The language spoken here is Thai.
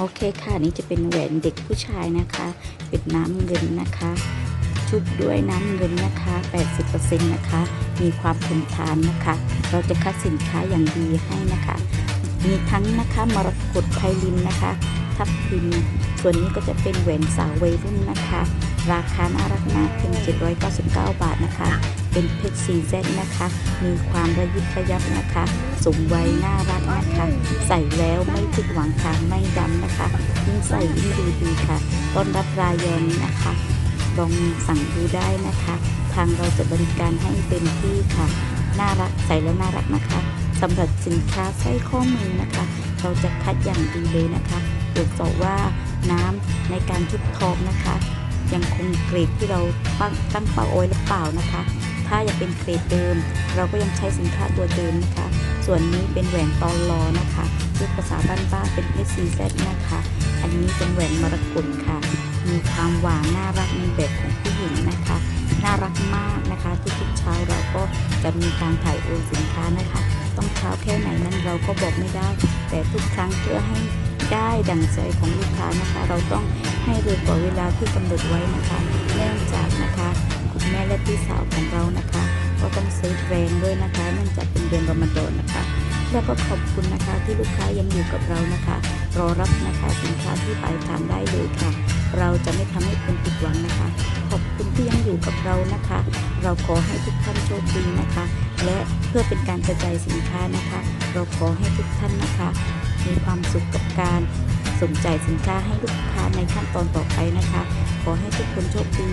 โอเคค่ะนี่จะเป็นแหวนเด็กผู้ชายนะคะ เป็นน้ำเงินนะคะ ชุบด้วยน้ำเงินนะคะ 80%นะคะ มีความทนทานนะคะ เราจะคัดสินค้าอย่างดีให้นะคะ มีทั้งนะคะมรกตไพลินนะคะทับทิมส่วนนี้ก็จะเป็นแหวนสาววัยรุ่นนะคะ ราคาน่ารักมากเพียง799 บาทนะคะ เป็นเพชรซีเซนะคะ มีความระยิบระยับนะคะ สมวัยน่ารักนะคะ ใส่แล้วไม่ผิดหวังค่ะไม่ดำนะคะยิ่งใส่ยิ่งดูดีค่ะ ต้นรับรายอนนะคะ ลองสั่งดูได้นะคะ ทางเราจะบริการให้เต็มที่ค่ะ น่ารักใส่แล้วน่ารักนะคะสำหรับสินค้าใส้ข้อมือนะคะ เราจะคัดอย่างดีเลยนะคะตรวจสอบว่าน้ำในการชุบทองนะคะ ยังคงเกรดที่เราตั้งตั้งเป้าเอาไว้หรือเปล่านะคะ ถ้ายังเป็นเกรดเดิม เราก็ยังใช้สินค้าตัวเดิมนะคะ ส่วนนี้เป็นแหวนตอลอนะคะเรียกภาษาบ้านๆเป็น SCZ นะคะ อันนี้เป็นแหวนมรกตค่ะ มีความหวานน่ารักในแบบของผู้หญิงนะคะ น่ารักมากนะคะ ทุกๆเช้าเราก็จะมีการถ่ายโอนสินค้านะคะ ต้องเช้าแค่ไหนนั้นเราก็บอกไม่ได้ แต่ทุกครั้งเพื่อให้ได้ดังใจของลูกค้านะคะ เราต้องให้เร็วกว่าเวลาที่กำหนดไว้นะคะ เนื่องจากนะคะ เซฟแรงด้วยนะคะเนื่องจากเป็นเดือนรอมฎอนนะคะ แล้วก็ขอบคุณนะคะที่ลูกค้ายังอยู่กับเรานะคะ รอรับนะคะสินค้าที่ปลายทางได้เลยค่ะ เราจะไม่ทำให้คุณผิดหวังนะคะ ขอบคุณที่ยังอยู่กับเรานะคะ เราขอให้ทุกท่านโชคดีนะคะ และเพื่อเป็นการกระจายสินค้านะคะ เราขอให้ทุกท่านนะคะ มีความสุขกับการสนใจสินค้าให้ลูกค้าในขั้นตอนต่อไปนะคะ ขอให้ทุกคนโชคดี